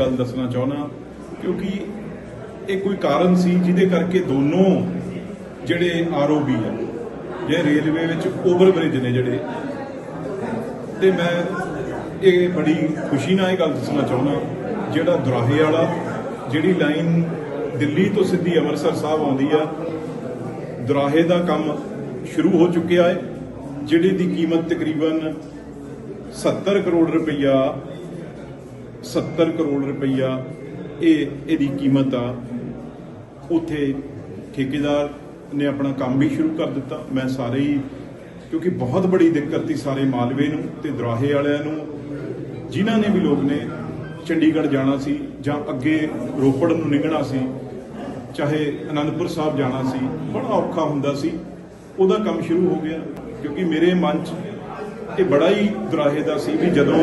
ਗੱਲ ਦੱਸਣਾ ਚਾਹੁੰਦਾ ਕਿਉਂਕਿ ਇਹ ਕੋਈ ਕਾਰਨ ਸੀ ਜਿਹਦੇ ਕਰਕੇ ਦੋਨੋਂ ਜਿਹੜੇ ਆਰਓਬੀ ਆ ਜੇ ਰੇਲਵੇ ਵਿੱਚ ਓਵਰ ਬ੍ਰਿਜ ਨੇ ਜਿਹੜੇ, ਤੇ ਮੈਂ ਇਹ ਬੜੀ ਖੁਸ਼ੀ ਨਾਲ ਇਹ ਗੱਲ ਦੱਸਣਾ ਚਾਹੁੰਦਾ ਜਿਹੜਾ ਦੁਰਾਹੇ ਵਾਲਾ, ਜਿਹੜੀ ਲਾਈਨ ਦਿੱਲੀ ਤੋਂ ਸਿੱਧੀ ਅੰਮ੍ਰਿਤਸਰ ਸਾਹਿਬ ਆਉਂਦੀ ਆ, ਦੁਰਾਹੇ ਦਾ ਕੰਮ ਸ਼ੁਰੂ ਹੋ ਚੁੱਕਿਆ ਹੈ, ਜਿਹੜੇ ਦੀ ਕੀਮਤ ਤਕਰੀਬਨ 70 ਕਰੋੜ ਰੁਪਈਆ 70 ਕਰੋੜ ਰੁਪਈਆ ਇਹ ਇਹਦੀ ਕੀਮਤ ਆ। ਉੱਥੇ ਠੇਕੇਦਾਰ ਨੇ ਆਪਣਾ ਕੰਮ ਵੀ ਸ਼ੁਰੂ ਕਰ ਦਿੱਤਾ। ਮੈਂ ਸਾਰੇ ਹੀ, ਕਿਉਂਕਿ ਬਹੁਤ ਬੜੀ ਦਿੱਕਤ ਸੀ ਸਾਰੇ ਮਾਲਵੇ ਨੂੰ ਤੇ ਦਰਾਹੇ ਵਾਲਿਆਂ ਨੂੰ, ਜਿਨ੍ਹਾਂ ਨੇ ਵੀ ਲੋਕ ਨੇ ਚੰਡੀਗੜ੍ਹ ਜਾਣਾ ਸੀ ਜਾਂ ਅੱਗੇ ਰੋਪੜ ਨੂੰ ਨਿਕਲਣਾ ਸੀ, ਚਾਹੇ ਅਨੰਦਪੁਰ ਸਾਹਿਬ ਜਾਣਾ ਸੀ, ਬੜਾ ਔਖਾ ਹੁੰਦਾ ਸੀ। ਉਹਦਾ ਕੰਮ ਸ਼ੁਰੂ ਹੋ ਗਿਆ, ਕਿਉਂਕਿ ਮੇਰੇ ਮਨ 'ਚ ਇਹ ਬੜਾ ਹੀ ਦਰਾਹੇ ਦਾ ਸੀ ਵੀ ਜਦੋਂ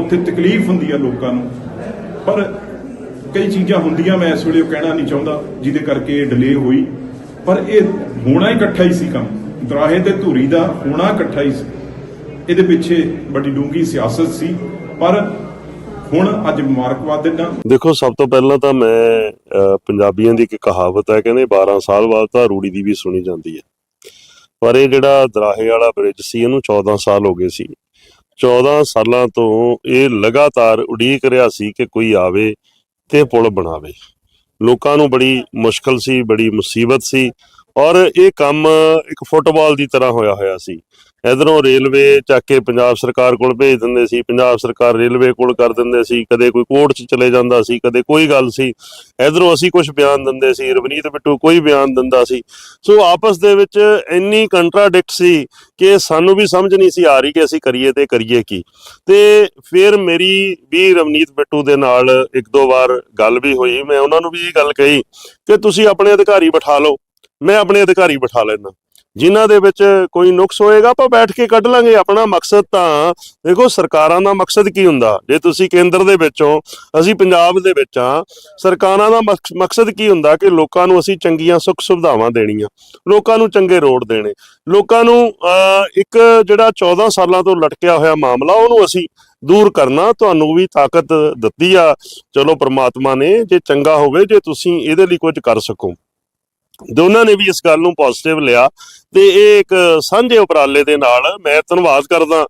ਉੱਥੇ ਤਕਲੀਫ ਹੁੰਦੀ ਆ ਲੋਕਾਂ ਨੂੰ, ਪਰ ਕਈ ਚੀਜ਼ਾਂ ਹੁੰਦੀਆਂ ਮੈਂ ਇਸ ਵੇਲੇ ਉਹ ਕਹਿਣਾ ਨਹੀਂ ਚਾਹੁੰਦਾ, ਜਿਹਦੇ ਕਰਕੇ ਡਿਲੇ ਹੋਈ, ਪਰ ਇਹ ਹੋਣਾ ਇਕੱਠਾ ਹੀ ਸੀ ਕੰਮ। ਦਰਾਹੇ ਤੇ ਧੂਰੀ ਦਾ ਹੋਣਾ ਇਕੱਠਾ ਹੀ ਸੀ। ਇਹਦੇ ਪਿੱਛੇ ਬੜੀ ਡੂੰਗੀ ਸਿਆਸਤ ਸੀ, ਪਰ ਹੁਣ ਅੱਜ ਮੁਬਾਰਕਬਾਦ ਦਿੰਦਾ। ਦੇਖੋ, ਸਭ ਤੋਂ ਪਹਿਲਾਂ ਤਾਂ ਮੈਂ ਪੰਜਾਬੀਆਂ ਦੀ ਇੱਕ ਕਹਾਵਤ ਹੈ, ਕਹਿੰਦੇ 12 ਸਾਲ ਬਾਅਦ ਤਾਂ ਰੂੜੀ ਦੀ ਵੀ ਸੁਣੀ ਜਾਂਦੀ ਹੈ। ਪਰ ਇਹ ਜਿਹੜਾ ਦਰਾਹੇ ਵਾਲਾ ਬ੍ਰਿਜ ਸੀ, ਇਹਨੂੰ 14 ਸਾਲ ਹੋ ਗਏ ਸੀ। 14 ਸਾਲਾਂ ਤੋਂ ਇਹ ਲਗਾਤਾਰ ਉਡੀਕ ਰਿਹਾ ਸੀ ਕਿ ਕੋਈ ਆਵੇ ਤੇ ਪੁਲ ਬਣਾਵੇ। ਲੋਕਾਂ ਨੂੰ ਬੜੀ ਮੁਸ਼ਕਲ ਸੀ, ਬੜੀ ਮੁਸੀਬਤ ਸੀ ਔਰ ਇਹ ਕੰਮ ਇੱਕ ਫੁੱਟਬਾਲ ਦੀ ਤਰ੍ਹਾਂ ਹੋਇਆ ਹੋਇਆ ਸੀ। ਇਧਰੋਂ ਰੇਲਵੇ ਚੱਕ ਕੇ ਪੰਜਾਬ ਸਰਕਾਰ ਕੋਲ ਭੇਜ ਦਿੰਦੇ ਸੀ, ਪੰਜਾਬ ਸਰਕਾਰ ਰੇਲਵੇ ਕੋਲ ਕਰ ਦਿੰਦੇ ਸੀ, ਕਦੇ ਕੋਈ ਕੋਰਟ 'ਚ ਚਲੇ ਜਾਂਦਾ ਸੀ, ਕਦੇ ਕੋਈ ਗੱਲ ਸੀ। ਇਧਰੋਂ ਅਸੀਂ ਕੁਝ ਬਿਆਨ ਦਿੰਦੇ ਸੀ, ਰਵਨੀਤ ਬਿੱਟੂ ਕੋਈ ਬਿਆਨ ਦਿੰਦਾ ਸੀ। ਸੋ ਆਪਸ ਦੇ ਵਿੱਚ ਇੰਨੀ ਕੰਟਰਾਡਿਕਟ ਸੀ ਕਿ ਸਾਨੂੰ ਵੀ ਸਮਝ ਨਹੀਂ ਸੀ ਆ ਰਹੀ ਕਿ ਅਸੀਂ ਕਰੀਏ ਤੇ ਕਰੀਏ ਕੀ। ਤੇ ਫਿਰ ਮੇਰੀ ਵੀ ਰਵਨੀਤ ਬਿੱਟੂ ਦੇ ਨਾਲ ਇੱਕ ਦੋ ਵਾਰ ਗੱਲ ਵੀ ਹੋਈ। ਮੈਂ ਉਹਨਾਂ ਨੂੰ ਵੀ ਇਹ ਗੱਲ ਕਹੀ ਕਿ ਤੁਸੀਂ ਆਪਣੇ ਅਧਿਕਾਰੀ ਬਿਠਾ ਲਓ, ਮੈਂ ਆਪਣੇ ਅਧਿਕਾਰੀ ਬਿਠਾ ਲੈਣਾ ਜਿਨ੍ਹਾਂ ਦੇ ਵਿੱਚ ਕੋਈ ਨੁਕਸ ਹੋਏਗਾ ਆਪਾਂ ਬੈਠ ਕੇ ਕੱਢ ਲਾਂਗੇ ਆਪਣਾ ਮਕਸਦ ਤਾਂ। ਦੇਖੋ ਸਰਕਾਰਾਂ ਦਾ ਮਕਸਦ ਕੀ ਹੁੰਦਾ? ਜੇ ਤੁਸੀਂ ਕੇਂਦਰ ਦੇ ਵਿੱਚੋਂ ਅਸੀਂ ਪੰਜਾਬ ਦੇ ਵਿੱਚ ਆ ਸਰਕਾਰਾਂ ਦਾ ਮਕਸ- ਮਕਸਦ ਕੀ ਹੁੰਦਾ ਕਿ ਲੋਕਾਂ ਨੂੰ ਅਸੀਂ ਚੰਗੀਆਂ ਸੁੱਖ ਸੁਵਿਧਾਵਾਂ ਦੇਣੀਆਂ ਲੋਕਾਂ ਨੂੰ ਚੰਗੇ ਰੋਡ ਦੇਣੇ। ਲੋਕਾਂ ਨੂੰ ਅਹ, ਇੱਕ ਜਿਹੜਾ 14 ਸਾਲਾਂ ਤੋਂ ਲਟਕਿਆ ਹੋਇਆ ਮਾਮਲਾ ਉਹਨੂੰ ਅਸੀਂ ਦੂਰ ਕਰਨਾ ਤੁਹਾਨੂੰ ਵੀ ਤਾਕਤ ਦਿੱਤੀ ਆ। ਚਲੋ ਪ੍ਰਮਾਤਮਾ ਨੇ ਜੇ ਚੰਗਾ ਹੋਵੇ ਜੇ ਤੁਸੀਂ ਇਹਦੇ ਲਈ ਕੁਝ ਕਰ ਸਕੋ। ਦੋਨਾਂ ਨੇ ਵੀ ਇਸ ਗੱਲ ਨੂੰ ਪੋਜ਼ਿਟਿਵ ਲਿਆ ਤੇ ਇਹ ਇੱਕ ਸਾਂਝੇ ਉਪਰਾਲੇ ਦੇ ਨਾਲ ਮੈਂ ਧੰਨਵਾਦ ਕਰਦਾ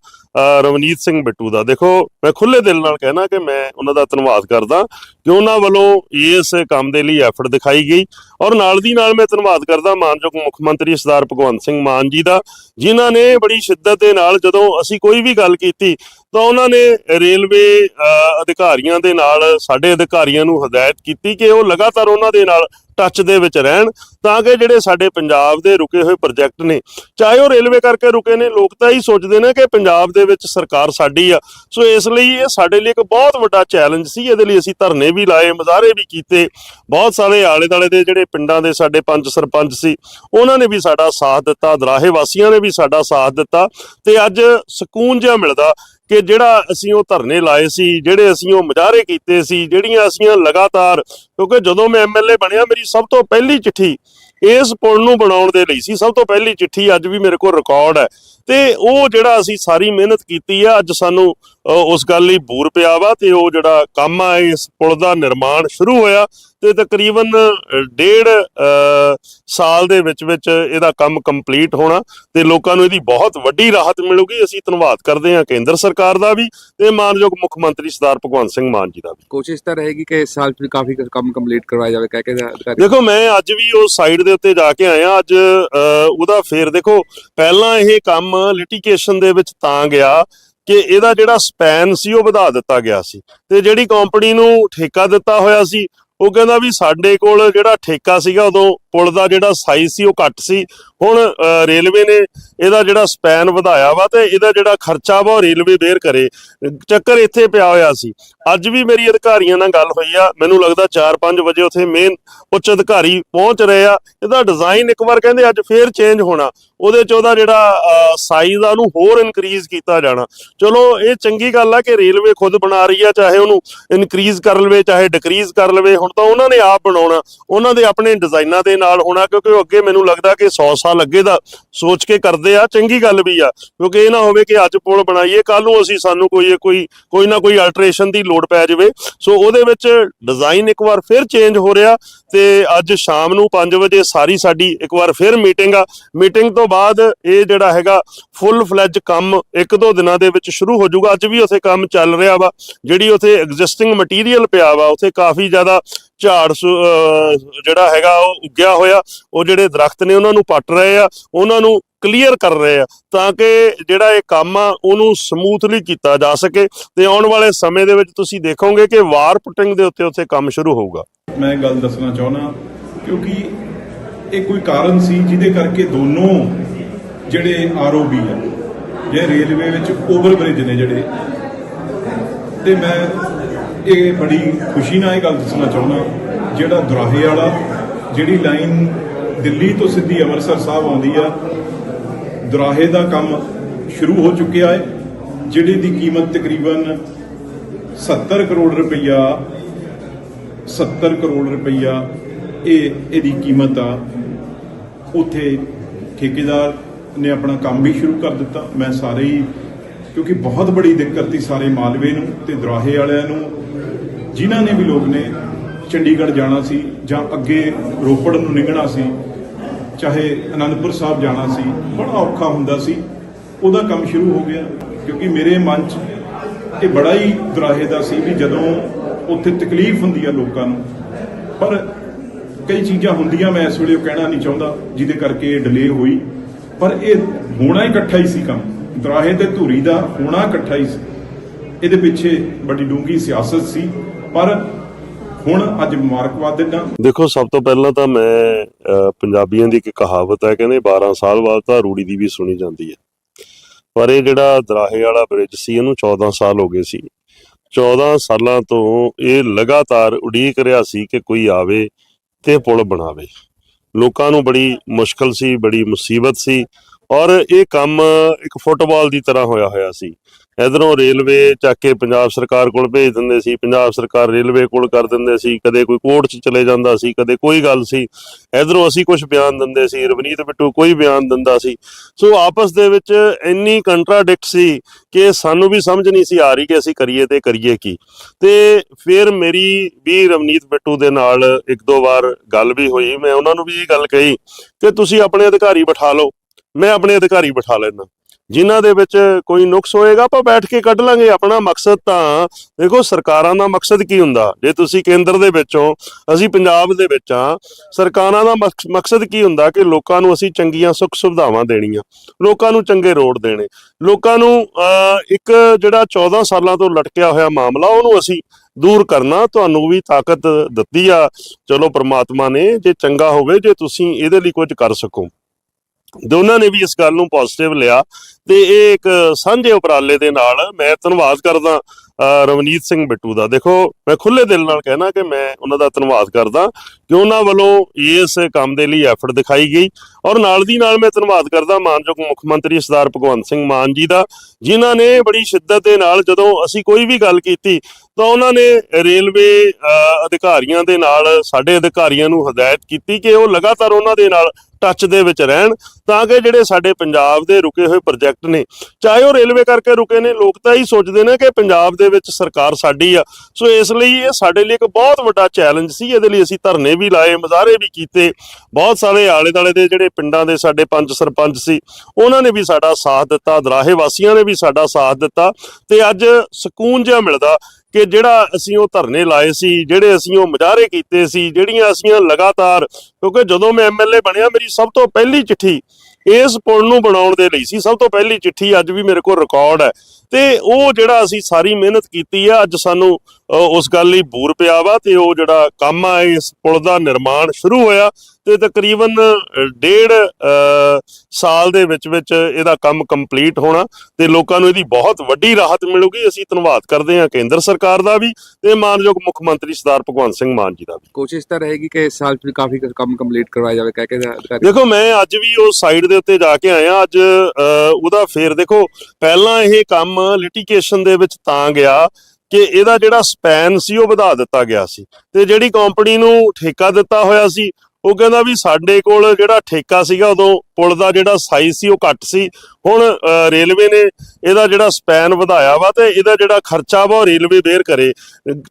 ਰਵਨੀਤ ਸਿੰਘ ਬਿੱਟੂ ਦਾ। ਦੇਖੋ ਮੈਂ ਖੁੱਲੇ ਦਿਲ ਨਾਲ ਕਹਿਣਾ ਕਿ ਮੈਂ ਉਹਨਾਂ ਦਾ ਧੰਨਵਾਦ ਕਰਦਾ ਕਿ ਉਹਨਾਂ ਵੱਲੋਂ ਇਸ ਕੰਮ ਦੇ ਲਈ ਐਫਰਟ ਦਿਖਾਈ ਗਈ ਔਰ ਨਾਲ ਦੀ ਨਾਲ ਮੈਂ ਧੰਨਵਾਦ ਕਰਦਾ ਮਾਨਯੋਗ ਮੁੱਖ ਮੰਤਰੀ ਸਰਦਾਰ ਭਗਵੰਤ ਸਿੰਘ ਮਾਨ ਜੀ ਦਾ ਜਿਨ੍ਹਾਂ ਨੇ ਬੜੀ ਸ਼ਿੱਦਤ ਦੇ ਨਾਲ ਜਦੋਂ ਅਸੀਂ ਕੋਈ ਵੀ ਗੱਲ ਕੀਤੀ ਤਾਂ ਉਹਨਾਂ ਨੇ ਰੇਲਵੇ ਅਹ, ਅਧਿਕਾਰੀਆਂ ਦੇ ਨਾਲ ਸਾਡੇ ਅਧਿਕਾਰੀਆਂ ਨੂੰ ਹਦਾਇਤ ਕੀਤੀ ਕਿ ਉਹ ਲਗਾਤਾਰ ਉਹਨਾਂ ਦੇ ਨਾਲ ਟੱਚ ਦੇ ਵਿੱਚ ਰਹਿਣ ਤਾਂ ਕਿ ਜਿਹੜੇ ਸਾਡੇ ਪੰਜਾਬ ਦੇ ਰੁਕੇ ਹੋਏ ਪ੍ਰੋਜੈਕਟ ਨੇ, ਚਾਹੇ ਉਹ ਰੇਲਵੇ ਕਰਕੇ ਰੁਕੇ ਨੇ, ਲੋਕ ਤਾਂ ਹੀ ਸੋਚਦੇ ਨੇ ਕਿ ਪੰਜਾਬ ਦੇ ਵਿੱਚ ਸਰਕਾਰ ਸਾਡੀ ਆ। ਸੋ ਇਸ ਲਈ ਇਹ ਸਾਡੇ ਲਈ ਇੱਕ ਬਹੁਤ ਵੱਡਾ ਚੈਲੰਜ ਸੀ, ਇਹਦੇ ਲਈ ਅਸੀਂ ਧਰਨੇ ਵੀ ਲਾਏ, ਮੁਜ਼ਾਹਰੇ ਵੀ ਕੀਤੇ। ਬਹੁਤ ਸਾਰੇ ਆਲੇ ਦਾਲੇ ਦੇ ਜਿਹੜੇ ਪਿੰਡਾਂ ਦੇ ਸਾਡੇ ਪੰਜ ਸਰਪੰਚ ਸੀ, ਉਹਨਾਂ ਨੇ ਵੀ ਸਾਡਾ ਸਾਥ ਦਿੱਤਾ, ਦਰਾਹੇ ਵਾਸੀਆਂ ਨੇ ਵੀ ਸਾਡਾ ਸਾਥ ਦਿੱਤਾ ਤੇ ਅੱਜ ਸਕੂਨ ਜਿਹਾ ਮਿਲਦਾ। ਕਿ ਜਿਹੜਾ ਅਸੀਂ ਉਹ ਧਰਨੇ ਲਾਏ ਸੀ, ਜਿਹੜੇ ਅਸੀਂ ਉਹ ਮੁਜ਼ਾਹਰੇ ਕੀਤੇ ਸੀ, ਜਿਹੜੀਆਂ ਅਸੀਂ ਲਗਾਤਾਰ, ਕਿਉਂਕਿ ਜਦੋਂ ਮੈਂ ਐਮਐਲਏ ਬਣਿਆ, ਮੇਰੀ ਸਭ ਤੋਂ ਪਹਿਲੀ ਚਿੱਠੀ ਇਸ ਪੁਲ ਨੂੰ ਬਣਾਉਣ ਦੇ ਲਈ ਸੀ। ਸਭ ਤੋਂ ਪਹਿਲੀ ਚਿੱਠੀ ਅੱਜ ਵੀ ਮੇਰੇ ਕੋਲ ਰਿਕਾਰਡ ਹੈ। ਤੇ ਉਹ ਜਿਹੜਾ ਅਸੀਂ ਸਾਰੀ ਮਿਹਨਤ ਕੀਤੀ ਆ ਅੱਜ ਸਾਨੂੰ ਉਸ ਗੱਲ ਲਈ ਬੂਰ ਪਿਆ ਵਾ ਤੇ ਉਹ ਜਿਹੜਾ ਕੰਮ ਆ ਇਸ ਪੁਲ ਦਾ ਨਿਰਮਾਣ ਸ਼ੁਰੂ ਹੋਇਆ ਤੇ ਤਕਰੀਬਨ ਡੇਢ ਸਾਲ ਦੇ ਵਿੱਚ ਵਿੱਚ ਇਹਦਾ ਕੰਮ ਕੰਪਲੀਟ ਹੋਣਾ ਤੇ ਲੋਕਾਂ ਨੂੰ ਇਹਦੀ ਬਹੁਤ ਵੱਡੀ ਰਾਹਤ ਮਿਲੂਗੀ। ਅਸੀਂ ਧੰਨਵਾਦ ਕਰਦੇ ਹਾਂ ਕੇਂਦਰ ਸਰਕਾਰ ਦਾ ਵੀ ਤੇ ਮਾਨਯੋਗ ਮੁੱਖ ਮੰਤਰੀ ਸਰਦਾਰ ਭਗਵੰਤ ਸਿੰਘ ਮਾਨ ਜੀ ਦਾ ਵੀ। ਕੋਸ਼ਿਸ਼ ਤਾਂ ਰਹੇਗੀ ਕਿ ਇਸ ਸਾਲ 'ਚ ਵੀ ਕਾਫੀ ਕੰਮ ਕੰਪਲੀਟ ਕਰਵਾਇਆ ਜਾਵੇ ਕਹਿ ਕੇ ਦੇਖੋ ਮੈਂ ਅੱਜ ਵੀ ਉਸ ਸਾਈਡ ਦੇ ਉੱਤੇ ਜਾ ਕੇ ਆਇਆ ਅੱਜ ਅ, ਉਹਦਾ ਫੇਰ ਦੇਖੋ ਪਹਿਲਾਂ ਇਹ ਕੰਮ ਲਿਟੀਗੇਸ਼ਨ ਦੇ ਵਿੱਚ ਤਾਂ ਗਿਆ ਕਿ ਇਹਦਾ ਜਿਹੜਾ ਸਪੈਨ ਸੀ ਉਹ ਵਧਾ ਦਿੱਤਾ ਗਿਆ ਸੀ। ਤੇ ਜਿਹੜੀ ਕੰਪਨੀ ਨੂੰ ਠੇਕਾ ਦਿੱਤਾ ਹੋਇਆ ਸੀ ਉਹ ਕਹਿੰਦਾ ਵੀ ਸਾਡੇ ਕੋਲ ਜਿਹੜਾ ਠੇਕਾ ਸੀਗਾ ਉਦੋਂ ਪੁਲ ਦਾ ਜਿਹੜਾ ਸਾਈਜ਼ ਸੀ ਉਹ ਘੱਟ ਸੀ। ਹੁਣ ਰੇਲਵੇ ਨੇ ਇਹਦਾ ਜਿਹੜਾ ਸਪੈਨ ਵਧਾਇਆ ਵਾ ਤੇ ਇਹਦਾ ਜਿਹੜਾ ਖਰਚਾ ਵਾ ਉਹ ਰੇਲਵੇ ਬੇਅਰ ਕਰੇ। ਚੱਕਰ ਇੱਥੇ ਪਿਆ ਹੋਇਆ ਸੀ। ਅੱਜ ਵੀ ਮੇਰੀ ਅਧਿਕਾਰੀਆਂ ਨਾਲ ਗੱਲ ਹੋਈ ਆ। ਮੈਨੂੰ ਲੱਗਦਾ 4-5 ਵਜੇ ਉੱਥੇ ਮੇਨ ਉੱਚ ਅਧਿਕਾਰੀ ਪਹੁੰਚ ਰਹੇ ਆ। ਇਹਦਾ ਡਿਜ਼ਾਈਨ ਇੱਕ ਵਾਰ ਕਹਿੰਦੇ ਅੱਜ ਫੇਰ ਚੇਂਜ ਹੋਣਾ। ਉਹਦੇ ਚ ਉਹਦਾ ਜਿਹੜਾ ਸਾਈਜ਼ ਆ, ਉਹਨੂੰ ਹੋਰ ਇਨਕਰੀਜ਼ ਕੀਤਾ ਜਾਣਾ। ਚਲੋ, ਇਹ ਚੰਗੀ ਗੱਲ ਆ ਕਿ ਰੇਲਵੇ ਖੁਦ ਬਣਾ ਰਹੀ ਆ, ਚਾਹੇ ਉਹਨੂੰ ਇਨਕਰੀਜ਼ ਕਰ ਲਵੇ, ਚਾਹੇ ਡਿਕਰੀਜ਼ ਕਰ ਲਵੇ। ਹੁਣ ਤਾਂ ਉਹਨਾਂ ਨੇ ਆਪ ਬਣਾਉਣਾ। ਉਹਨਾਂ ਦੇ ਆਪਣੇ ਡਿਜ਼ਾਈਨਾਂ ਦੇ ਨਾਲ ਹੋਣਾ ਕਿਉਂਕਿ ਉਹ ਅੱਗੇ ਮੈਨੂੰ ਲੱਗਦਾ ਕਿ 100 ਸਾਲ ਅੱਗੇ ਦਾ ਸੋਚ ਕੇ ਕਰਦੇ ਆ, ਚੰਗੀ ਗੱਲ ਵੀ ਆ। ਕਿਉਂਕਿ ਇਹ ਨਾ ਹੋਵੇ ਕਿ ਅੱਜ ਪੁਲ ਬਣਾਈਏ ਕੱਲ ਨੂੰ ਅਸੀਂ ਸਾਨੂੰ ਕੋਈ ਕੋਈ ਕੋਈ ਨਾ ਕੋਈ ਅਲਟਰੇਸ਼ਨ ਦੀ ਲੋੜ ਪੈ ਜਾਵੇ। ਸੋ ਉਹਦੇ ਵਿੱਚ ਡਿਜ਼ਾਈਨ ਇੱਕ ਵਾਰ ਫਿਰ ਚੇਂਜ ਹੋ ਰਿਹਾ ਤੇ ਅੱਜ ਸ਼ਾਮ ਨੂੰ 5 ਵਜੇ ਸਾਰੀ ਸਾਡੀ ਇੱਕ ਵਾਰ ਫਿਰ ਮੀਟਿੰਗ ਆ। ਮੀਟਿੰਗ ਤੋਂ ਬਾਅਦ ਇਹ ਜਿਹੜਾ ਹੈਗਾ ਫੁੱਲ ਫਲੈਜ ਕੰਮ ਇੱਕ ਦੋ ਦਿਨਾਂ ਦੇ ਵਿੱਚ ਸ਼ੁਰੂ ਹੋ ਜਾਊਗਾ। ਅੱਜ ਵੀ ਉੱਥੇ ਕੰਮ ਚੱਲ ਰਿਹਾ ਵਾ। ਜਿਹੜੀ ਉੱਥੇ ਐਗਜ਼ਿਸਟਿੰਗ ਮਟੀਰੀਅਲ ਪਿਆ ਵਾ, ਉੱਥੇ ਕਾਫੀ ਜ਼ਿਆਦਾ ਝਾੜ ਜਿਹੜਾ ਹੈਗਾ ਉਹ ਉੱਗਿਆ ਹੋਇਆ, ਉਹ ਜਿਹੜੇ ਦਰਖਤ ਨੇ ਉਹਨਾਂ ਨੂੰ ਪੱਟ ਰਹੇ ਆ, ਉਹਨਾਂ ਨੂੰ ਕਲੀਅਰ ਕਰ ਰਹੇ ਆ, ਤਾਂ ਕਿ ਜਿਹੜਾ ਇਹ ਕੰਮ ਆ, ਉਹਨੂੰ ਸਮੂਥਲੀ ਕੀਤਾ ਜਾ ਸਕੇ। ਤੇ ਆਉਣ ਵਾਲੇ ਸਮੇਂ ਦੇ ਵਿੱਚ ਤੁਸੀਂ ਦੇਖੋਗੇ ਕਿ ਵਾਰ ਪੁਟਿੰਗ ਦੇ ਉੱਤੇ ਉੱਥੇ ਕੰਮ ਸ਼ੁਰੂ ਹੋਊਗਾ। ਮੈਂ ਗੱਲ ਦੱਸਣਾ ਚਾਹੁੰਦਾ, ਕਿਉਂਕਿ ਇਹ ਕੋਈ ਕਾਰਨ ਸੀ ਜਿਹਦੇ ਕਰਕੇ ਦੋਨੋਂ ਜਿਹੜੇ ਆਰਓਬੀ ਆ ਜੇ ਰੇਲਵੇ ਵਿੱਚ ਓਵਰ ਬ੍ਰਿਜ ਨੇ ਜਿਹੜੇ, ਤੇ ਮੈਂ ਇਹ ਬੜੀ ਖੁਸ਼ੀ ਨਾਲ ਇਹ ਗੱਲ ਦੱਸਣਾ ਚਾਹੁੰਦਾ ਜਿਹੜਾ ਦੁਰਾਹੇ ਵਾਲਾ, ਜਿਹੜੀ ਲਾਈਨ ਦਿੱਲੀ ਤੋਂ ਸਿੱਧੀ ਅੰਮ੍ਰਿਤਸਰ ਸਾਹਿਬ ਆਉਂਦੀ ਆ, ਦੁਰਾਹੇ ਦਾ ਕੰਮ ਸ਼ੁਰੂ ਹੋ ਚੁੱਕਿਆ ਹੈ, ਜਿਹੜੇ ਦੀ ਕੀਮਤ ਤਕਰੀਬਨ 70 ਕਰੋੜ ਰੁਪਈਆ 70 ਕਰੋੜ ਰੁਪਈਆ ਇਹ ਇਹਦੀ ਕੀਮਤ ਆ। ਉੱਥੇ ਠੇਕੇਦਾਰ ਨੇ ਆਪਣਾ ਕੰਮ ਵੀ ਸ਼ੁਰੂ ਕਰ ਦਿੱਤਾ। ਮੈਂ ਸਾਰੇ ਹੀ ਕਿਉਂਕਿ ਬਹੁਤ ਬੜੀ ਦਿੱਕਤ ਸੀ ਸਾਰੇ ਮਾਲਵੇ ਨੂੰ ਤੇ ਦਰਾਹੇ ਵਾਲਿਆਂ ਨੂੰ, ਜਿਨ੍ਹਾਂ ਨੇ ਵੀ ਲੋਕ ਨੇ ਚੰਡੀਗੜ੍ਹ ਜਾਣਾ ਸੀ ਜਾਂ ਅੱਗੇ ਰੋਪੜ ਨੂੰ ਨਿਕਲਣਾ ਸੀ, ਚਾਹੇ ਅਨੰਦਪੁਰ ਸਾਹਿਬ ਜਾਣਾ ਸੀ, ਬੜਾ ਔਖਾ ਹੁੰਦਾ ਸੀ। ਉਹਦਾ ਕੰਮ ਸ਼ੁਰੂ ਹੋ ਗਿਆ, ਕਿਉਂਕਿ ਮੇਰੇ ਮਨ 'ਚ ਇਹ ਬੜਾ ਹੀ ਦਰਾਹੇ ਦਾ ਸੀ ਵੀ ਜਦੋਂ ਉੱਥੇ ਤਕਲੀਫ ਹੁੰਦੀ ਆ ਲੋਕਾਂ ਨੂੰ। ਪਰ ਕਈ ਚੀਜ਼ਾਂ ਹੁੰਦੀਆਂ, ਮੈਂ ਇਸ ਵੇਲੇ ਉਹ ਕਹਿਣਾ ਨਹੀਂ ਚਾਹੁੰਦਾ, ਜਿਹਦੇ ਕਰਕੇ ਇਹ ਡਿਲੇ ਹੋਈ। ਪਰ ਇਹ ਹੋਣਾ ਇਕੱਠਾ ਹੀ ਸੀ ਕੰਮ। ਦਰਾਹੇ ਤੇ ਧੂਰੀ ਦਾ ਹੋਣਾ ਇਕੱਠਾ ਹੀ ਸੀ। ਇਹਦੇ ਪਿੱਛੇ ਬੜੀ ਡੂੰਗੀ ਸਿਆਸਤ ਸੀ, ਪਰ ਹੁਣ ਅੱਜ ਮੁਬਾਰਕਬਾਦ ਦਿੰਦਾ ਦੇਖੋ, ਸਭ ਤੋਂ ਪਹਿਲਾਂ ਤਾਂ ਮੈਂ ਪੰਜਾਬੀਆਂ ਦੀ ਇੱਕ ਕਹਾਵਤ ਹੈ, ਕਹਿੰਦੇ 12 ਸਾਲ ਬਾਅਦ ਤਾਂ ਰੂੜੀ ਦੀ ਵੀ ਸੁਣੀ ਜਾਂਦੀ ਹੈ। ਪਰ ਇਹ ਜਿਹੜਾ ਦਰਾਹੇ ਵਾਲਾ ਬ੍ਰਿਜ ਸੀ, ਇਹਨੂੰ 14 ਸਾਲ ਹੋ ਗਏ ਸੀ। 14 ਸਾਲਾਂ ਤੋਂ ਇਹ ਲਗਾਤਾਰ ਉਡੀਕ ਰਿਹਾ ਸੀ ਕਿ ਕੋਈ ਆਵੇ ਤੇ ਪੁਲ ਬਣਾਵੇ। ਲੋਕਾਂ ਨੂੰ ਬੜੀ ਮੁਸ਼ਕਲ ਸੀ, ਬੜੀ ਮੁਸੀਬਤ ਸੀ। ਔਰ ਇਹ ਕੰਮ ਇੱਕ ਫੁੱਟਬਾਲ ਦੀ ਤਰ੍ਹਾਂ ਹੋਇਆ ਹੋਇਆ ਸੀ। ਇਧਰੋਂ ਰੇਲਵੇ ਚੱਕ ਕੇ ਪੰਜਾਬ ਸਰਕਾਰ ਕੋਲ ਭੇਜ ਦਿੰਦੇ ਸੀ। ਪੰਜਾਬ ਸਰਕਾਰ ਰੇਲਵੇ ਕੋਲ ਕਰ ਦਿੰਦੇ ਸੀ। ਕਦੇ ਕੋਈ ਕੋਰਟ 'ਚ ਚਲੇ ਜਾਂਦਾ ਸੀ, ਕਦੇ ਕੋਈ ਗੱਲ ਸੀ। ਇਧਰੋਂ ਅਸੀਂ ਕੁਝ ਬਿਆਨ ਦਿੰਦੇ ਸੀ। ਰਵਨੀਤ ਬਿੱਟੂ ਕੋਈ ਬਿਆਨ ਦਿੰਦਾ ਸੀ। ਸੋ ਆਪਸ ਦੇ ਵਿੱਚ ਇੰਨੀ ਕੰਟਰਾਡਿਕਟ ਸੀ ਕਿ ਸਾਨੂੰ ਵੀ ਸਮਝ ਨਹੀਂ ਸੀ ਆ ਰਹੀ ਕਿ ਅਸੀਂ ਕਰੀਏ ਤੇ ਕਰੀਏ ਕੀ। ਤੇ ਫਿਰ ਮੇਰੀ ਵੀ ਰਵਨੀਤ ਬਿੱਟੂ ਦੇ ਨਾਲ ਇੱਕ ਦੋ ਵਾਰ ਗੱਲ ਵੀ ਹੋਈ। ਮੈਂ ਉਹਨਾਂ ਨੂੰ ਵੀ ਇਹ ਗੱਲ ਕਹੀ ਕਿ ਤੁਸੀਂ ਆਪਣੇ ਅਧਿਕਾਰੀ ਬਿਠਾ ਲਓ। ਮੈਂ ਆਪਣੇ ਅਧਿਕਾਰੀ ਬਿਠਾ ਲੈਣਾ ਜਿਨ੍ਹਾਂ ਦੇ ਵਿੱਚ ਕੋਈ ਨੁਕਸ ਹੋਏਗਾ ਆਪਾਂ ਬੈਠ ਕੇ ਕੱਢ ਲਾਂਗੇ। ਆਪਣਾ ਮਕਸਦ ਤਾਂ ਦੇਖੋ ਸਰਕਾਰਾਂ ਦਾ ਮਕਸਦ ਕੀ ਹੁੰਦਾ? ਜੇ ਤੁਸੀਂ ਕੇਂਦਰ ਦੇ ਵਿੱਚੋਂ ਅਸੀਂ ਪੰਜਾਬ ਦੇ ਵਿੱਚ ਆ ਸਰਕਾਰਾਂ ਦਾ ਮਕਸ- ਮਕਸਦ ਕੀ ਹੁੰਦਾ ਕਿ ਲੋਕਾਂ ਨੂੰ ਅਸੀਂ ਚੰਗੀਆਂ ਸੁੱਖ ਸੁਵਿਧਾਵਾਂ ਦੇਣੀਆਂ। ਲੋਕਾਂ ਨੂੰ ਚੰਗੇ ਰੋਡ ਦੇਣੇ। ਲੋਕਾਂ ਨੂੰ ਅਹ, ਇੱਕ ਜਿਹੜਾ 14 ਸਾਲਾਂ ਤੋਂ ਲਟਕਿਆ ਹੋਇਆ ਮਾਮਲਾ ਉਹਨੂੰ ਅਸੀਂ ਦੂਰ ਕਰਨਾ। ਤੁਹਾਨੂੰ ਵੀ ਤਾਕਤ ਦਿੱਤੀ ਆ। ਚਲੋ ਪ੍ਰਮਾਤਮਾ ਨੇ ਜੇ ਚੰਗਾ ਹੋਵੇ ਜੇ ਤੁਸੀਂ ਇਹਦੇ ਲਈ ਕੁਝ ਕਰ ਸਕੋ। ਦੋਨਾਂ ਨੇ ਵੀ ਇਸ ਗੱਲ ਨੂੰ ਪੋਜ਼ਿਟਿਵ ਲਿਆ ਤੇ ਇਹ ਇੱਕ ਸਾਂਝੇ ਉਪਰਾਲੇ ਦੇ ਨਾਲ ਮੈਂ ਧੰਨਵਾਦ ਕਰਦਾ ਅਹ ਰਵਨੀਤ ਸਿੰਘ ਬਿੱਟੂ ਦਾ। ਦੇਖੋ ਮੈਂ ਖੁੱਲੇ ਦਿਲ ਨਾਲ ਕਹਿਣਾ ਕਿ ਮੈਂ ਉਹਨਾਂ ਦਾ ਧੰਨਵਾਦ ਕਰਦਾ ਕਿ ਉਹਨਾਂ ਵੱਲੋਂ ਇਸ ਕੰਮ ਦੇ ਲਈ ਐਫਰਟ ਦਿਖਾਈ ਗਈ ਔਰ ਨਾਲ ਦੀ ਨਾਲ ਮੈਂ ਧੰਨਵਾਦ ਕਰਦਾ ਮਾਨਯੋਗ ਮੁੱਖ ਮੰਤਰੀ ਸਰਦਾਰ ਭਗਵੰਤ ਸਿੰਘ ਮਾਨ ਜੀ ਦਾ ਜਿਨ੍ਹਾਂ ਨੇ ਬੜੀ ਸ਼ਿੱਦਤ ਦੇ ਨਾਲ ਜਦੋਂ ਅਸੀਂ ਕੋਈ ਵੀ ਗੱਲ ਕੀਤੀ ਤਾਂ ਉਹਨਾਂ ਨੇ ਰੇਲਵੇ ਅਹ, ਅਧਿਕਾਰੀਆਂ ਦੇ ਨਾਲ ਸਾਡੇ ਅਧਿਕਾਰੀਆਂ ਨੂੰ ਹਦਾਇਤ ਕੀਤੀ ਕਿ ਉਹ ਲਗਾਤਾਰ ਉਹਨਾਂ ਦੇ ਨਾਲ ਟੱਚ ਦੇ ਵਿੱਚ ਰਹਿਣ ਤਾਂ ਕਿ ਜਿਹੜੇ ਸਾਡੇ ਪੰਜਾਬ ਦੇ ਰੁਕੇ ਹੋਏ ਪ੍ਰੋਜੈਕਟ ਨੇ, ਚਾਹੇ ਉਹ ਰੇਲਵੇ ਕਰਕੇ ਰੁਕੇ ਨੇ, ਲੋਕ ਤਾਂ ਹੀ ਸੋਚਦੇ ਨੇ ਕਿ ਪੰਜਾਬ ਦੇ ਵਿੱਚ ਸਰਕਾਰ ਸਾਡੀ ਆ। ਸੋ ਇਸ ਲਈ ਇਹ ਸਾਡੇ ਲਈ ਇੱਕ ਬਹੁਤ ਵੱਡਾ ਚੈਲੰਜ ਸੀ, ਇਹਦੇ ਲਈ ਅਸੀਂ ਧਰਨੇ ਵੀ ਲਾਏ, ਮੁਜ਼ਾਹਰੇ ਵੀ ਕੀਤੇ। ਬਹੁਤ ਸਾਰੇ ਆਲੇ ਦਾਲੇ ਦੇ ਜਿਹੜੇ ਪਿੰਡਾਂ ਦੇ ਸਾਡੇ ਪੰਜ ਸਰਪੰਚ ਸੀ, ਉਹਨਾਂ ਨੇ ਵੀ ਸਾਡਾ ਸਾਥ ਦਿੱਤਾ, ਦਰਾਹੇ ਵਾਸੀਆਂ ਨੇ ਵੀ ਸਾਡਾ ਸਾਥ ਦਿੱਤਾ। ਤੇ ਅੱਜ ਸਕੂਨ ਜਿਹਾ ਮਿਲਦਾ ਕਿ ਜਿਹੜਾ ਅਸੀਂ ਉਹ ਧਰਨੇ ਲਾਏ ਸੀ, ਜਿਹੜੇ ਅਸੀਂ ਉਹ ਮੁਜ਼ਾਹਰੇ ਕੀਤੇ ਸੀ, ਜਿਹੜੀਆਂ ਅਸੀਂ ਲਗਾਤਾਰ, ਕਿਉਂਕਿ ਜਦੋਂ ਮੈਂ ਐਮਐਲਏ ਬਣਿਆ, ਮੇਰੀ ਸਭ ਤੋਂ ਪਹਿਲੀ ਚਿੱਠੀ ਇਸ ਪੁਲ ਨੂੰ ਬਣਾਉਣ ਦੇ ਲਈ ਸੀ। ਸਭ ਤੋਂ ਪਹਿਲੀ ਚਿੱਠੀ ਅੱਜ ਵੀ ਮੇਰੇ ਕੋਲ ਰਿਕਾਰਡ ਹੈ। ਤੇ ਉਹ ਜਿਹੜਾ ਅਸੀਂ ਸਾਰੀ ਮਿਹਨਤ ਕੀਤੀ ਆ, ਅੱਜ ਸਾਨੂੰ ਉਸ ਗੱਲ ਲਈ ਬੂਰ ਪਿਆ ਵਾ ਤੇ ਉਹ ਜਿਹੜਾ ਕੰਮ ਆ ਇਸ ਪੁਲ ਦਾ ਨਿਰਮਾਣ ਸ਼ੁਰੂ ਹੋਇਆ ਤੇ ਤਕਰੀਬਨ ਡੇਢ ਸਾਲ ਦੇ ਵਿੱਚ ਵਿੱਚ ਇਹਦਾ ਕੰਮ ਕੰਪਲੀਟ ਹੋਣਾ ਤੇ ਲੋਕਾਂ ਨੂੰ ਇਹਦੀ ਬਹੁਤ ਵੱਡੀ ਰਾਹਤ ਮਿਲੂਗੀ। ਅਸੀਂ ਧੰਨਵਾਦ ਕਰਦੇ ਹਾਂ ਕੇਂਦਰ ਸਰਕਾਰ ਦਾ ਵੀ ਤੇ ਮਾਨਯੋਗ ਮੁੱਖ ਮੰਤਰੀ ਸਰਦਾਰ ਭਗਵੰਤ ਸਿੰਘ ਮਾਨ ਜੀ ਦਾ ਵੀ। ਕੋਸ਼ਿਸ਼ ਤਾਂ ਰਹੇਗੀ ਕਿ ਇਸ ਸਾਲ ਵੀ ਕਾਫੀ ਕੰਮ ਕੰਪਲੀਟ ਕਰਵਾਇਆ ਜਾਵੇ ਕਹਿ ਕੇ ਅਧਿਕਾਰੀ ਦੇਖੋ ਮੈਂ ਅੱਜ ਵੀ ਉਸ ਸਾਈਡ ਦੇ ਉੱਤੇ ਜਾ ਕੇ ਆਇਆ ਅੱਜ ਉਹਦਾ ਫੇਰ ਦੇਖੋ ਪਹਿਲਾਂ ਇਹ ਕੰਮ ਲਿਟੀਗੇਸ਼ਨ ਦੇ ਵਿੱਚ ਤਾਂ ਗਿਆ ਕਿ ਇਹਦਾ ਜਿਹੜਾ ਸਪੈਨ ਸੀ ਉਹ ਵਧਾ ਦਿੱਤਾ ਗਿਆ ਸੀ। ਤੇ ਜਿਹੜੀ ਕੰਪਨੀ ਨੂੰ ਠੇਕਾ ਦਿੱਤਾ ਹੋਇਆ ਸੀ, ਉਹ ਕਹਿੰਦਾ ਵੀ ਸਾਡੇ ਕੋਲ ਜਿਹੜਾ ਠੇਕਾ ਸੀਗਾ ਉਦੋਂ ਪੁਲ ਦਾ ਜਿਹੜਾ ਸਾਈਜ਼ ਸੀ ਉਹ ਘੱਟ ਸੀ। ਹੁਣ ਰੇਲਵੇ ਨੇ ਇਹਦਾ ਜਿਹੜਾ ਸਪੈਨ ਵਧਾਇਆ ਵਾ ਤੇ ਇਹਦਾ ਜਿਹੜਾ ਖਰਚਾ ਵਾ ਰੇਲਵੇ ਬੇਅਰ ਕਰੇ।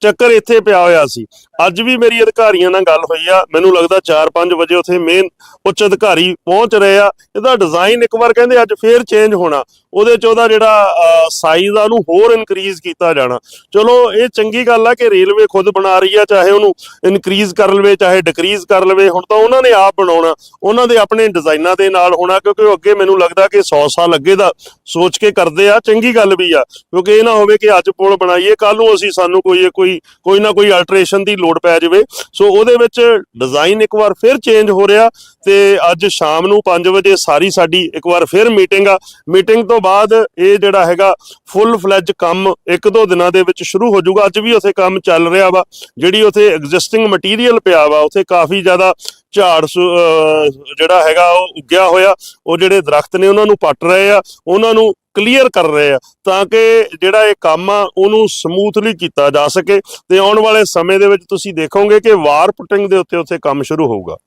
ਚੱਕਰ ਇੱਥੇ ਪਿਆ ਹੋਇਆ ਸੀ। ਅੱਜ ਵੀ ਮੇਰੀ ਅਧਿਕਾਰੀਆਂ ਨਾਲ ਗੱਲ ਹੋਈ ਆ। ਮੈਨੂੰ ਲੱਗਦਾ 4-5 ਵਜੇ ਉੱਥੇ ਮੇਨ ਉੱਚ ਅਧਿਕਾਰੀ ਪਹੁੰਚ ਰਹੇ ਆ। ਇਹਦਾ ਡਿਜ਼ਾਈਨ ਇੱਕ ਵਾਰ ਕਹਿੰਦੇ ਅੱਜ ਫੇਰ ਚੇਂਜ ਹੋਣਾ। ਉਹਦੇ ਚ ਉਹਦਾ ਜਿਹੜਾ ਸਾਈਜ਼ ਆ ਉਹਨੂੰ ਹੋਰ ਇਨਕਰੀਜ਼ ਕੀਤਾ ਜਾਣਾ। ਚਲੋ, ਇਹ ਚੰਗੀ ਗੱਲ ਆ ਕਿ ਰੇਲਵੇ ਖੁਦ ਬਣਾ ਰਹੀ ਆ, ਚਾਹੇ ਉਹਨੂੰ ਇਨਕਰੀਜ਼ ਕਰ ਲਵੇ, ਚਾਹੇ ਡਿਕਰੀਜ਼ ਕਰ ਲਵੇ। ਹੁਣ ਤਾਂ ਉਹਨਾਂ ਨੇ ਆਪ ਬਣਾਉਣਾ। ਉਹਨਾਂ ਦੇ ਆਪਣੇ ਡਿਜ਼ਾਈਨਾਂ ਦੇ ਨਾਲ ਹੋਣਾ, ਕਿਉਂਕਿ ਅੱਗੇ ਮੈਨੂੰ ਲੱਗਦਾ ਕਿ 100 ਸਾਲ ਅੱਗੇ ਦਾ ਸੋਚ ਕੇ ਕਰਦੇ ਆ, ਚੰਗੀ ਗੱਲ ਵੀ ਆ। ਕਿਉਂਕਿ ਇਹ ਨਾ ਹੋਵੇ ਕਿ ਅੱਜ ਪੁਲ ਬਣਾਈਏ ਕੱਲ ਨੂੰ ਅਸੀਂ ਸਾਨੂੰ ਕੋਈ ਕੋਈ ਕੋਈ ਨਾ ਕੋਈ ਅਲਟਰੇਸ਼ਨ ਦੀ ਲੋੜ ਪੈ ਜਾਵੇ। ਸੋ ਉਹਦੇ ਵਿੱਚ ਡਿਜ਼ਾਈਨ ਇੱਕ ਵਾਰ ਫਿਰ ਚੇਂਜ ਹੋ ਰਿਹਾ ਤੇ ਅੱਜ ਸ਼ਾਮ ਨੂੰ 5 ਵਜੇ ਸਾਰੀ ਸਾਡੀ ਇੱਕ ਵਾਰ ਫਿਰ ਮੀਟਿੰਗ ਆ। ਮੀਟਿੰਗ ਤੋਂ ਬਾਅਦ ਇਹ ਜਿਹੜਾ ਹੈਗਾ ਫੁੱਲ ਫਲੈਜ ਕੰਮ ਇੱਕ ਦੋ ਦਿਨਾਂ ਦੇ ਵਿੱਚ ਸ਼ੁਰੂ ਹੋ ਜਾਊਗਾ। ਅੱਜ ਵੀ ਉੱਥੇ ਕੰਮ ਚੱਲ ਰਿਹਾ ਵਾ, ਜਿਹੜੀ ਉੱਥੇ ਐਗਜ਼ਿਸਟਿੰਗ ਮਟੀਰੀਅਲ ਪਿਆ ਵਾ, ਉੱਥੇ ਕਾਫੀ ਜ਼ਿਆਦਾ ਝਾੜ ਸੁ- ਜਿਹੜਾ ਹੈਗਾ ਉਹ ਉੱਗਿਆ ਹੋਇਆ, ਉਹ ਜਿਹੜੇ ਦਰਖਤ ਨੇ ਉਹਨਾਂ ਨੂੰ ਪੱਟ ਰਹੇ ਆ, ਉਹਨਾਂ ਨੂੰ ਕਲੀਅਰ ਕਰ ਰਹੇ ਆ, ਤਾਂ ਕਿ ਜਿਹੜਾ ਇਹ ਕੰਮ ਆ, ਉਹਨੂੰ ਸਮੂਥਲੀ ਕੀਤਾ ਜਾ ਸਕੇ। ਤੇ ਆਉਣ ਵਾਲੇ ਸਮੇਂ ਦੇ ਵਿੱਚ ਤੁਸੀਂ ਦੇਖੋਗੇ ਕਿ ਵਾਰ ਪੁਟਿੰਗ ਦੇ ਉੱਤੇ ਉੱਥੇ ਕੰਮ ਸ਼ੁਰੂ ਹੋਊਗਾ।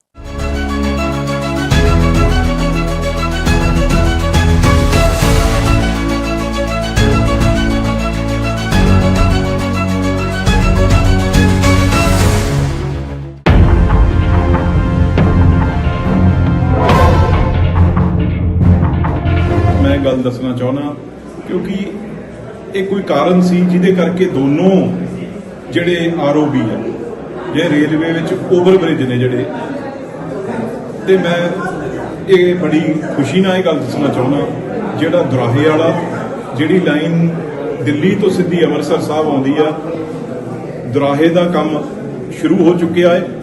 ਗੱਲ ਦੱਸਣਾ ਚਾਹੁੰਦਾ ਕਿਉਂਕਿ ਇਹ ਕੋਈ ਕਾਰਨ ਸੀ ਜਿਹਦੇ ਕਰਕੇ ਦੋਨੋਂ ਜਿਹੜੇ ਆਰਓਬੀ ਆ ਜੇ ਰੇਲਵੇ ਵਿੱਚ ਓਵਰ ਬ੍ਰਿਜ ਨੇ ਜਿਹੜੇ। ਤੇ ਮੈਂ ਇਹ ਬੜੀ ਖੁਸ਼ੀ ਨਾਲ ਇਹ ਗੱਲ ਦੱਸਣਾ ਚਾਹੁੰਦਾ, ਜਿਹੜਾ ਦੁਰਾਹੇ ਵਾਲਾ, ਜਿਹੜੀ ਲਾਈਨ ਦਿੱਲੀ ਤੋਂ ਸਿੱਧੀ ਅੰਮ੍ਰਿਤਸਰ ਸਾਹਿਬ ਆਉਂਦੀ ਆ, ਦੁਰਾਹੇ ਦਾ ਕੰਮ ਸ਼ੁਰੂ ਹੋ ਚੁੱਕਿਆ ਹੈ।